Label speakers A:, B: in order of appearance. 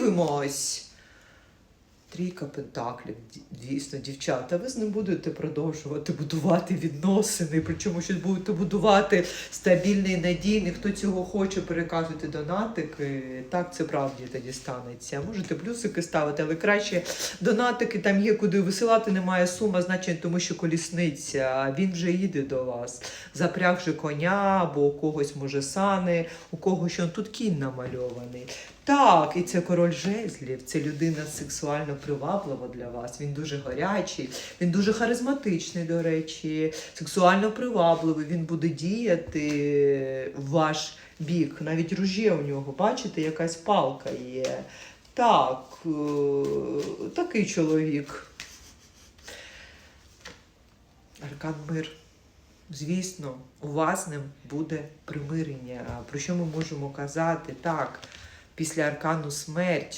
A: Дивимось. Трійка пентаклів, Ді- дійсно, дівчата, ви з ним будете продовжувати будувати відносини, причому щось будете будувати стабільний, надійний. Хто цього хоче, переказуйте донатики. Так це правді тоді станеться. Можете плюсики ставити, але краще донатики там є, куди висилати, немає сума, значить, тому що колісниця, а він вже їде до вас, запрягши коня, або у когось може сани, у когось що тут кінь намальований. Так, і це король жезлів, це людина сексуально приваблива для вас. Він дуже гарячий, він дуже харизматичний, до речі, сексуально привабливий. Він буде діяти в ваш бік. Навіть ружє у нього, бачите, якась палка є. Так, е, такий чоловік. Аркан мир. Звісно, у вас ним буде примирення. Про що ми можемо казати? Так, після аркану смерть.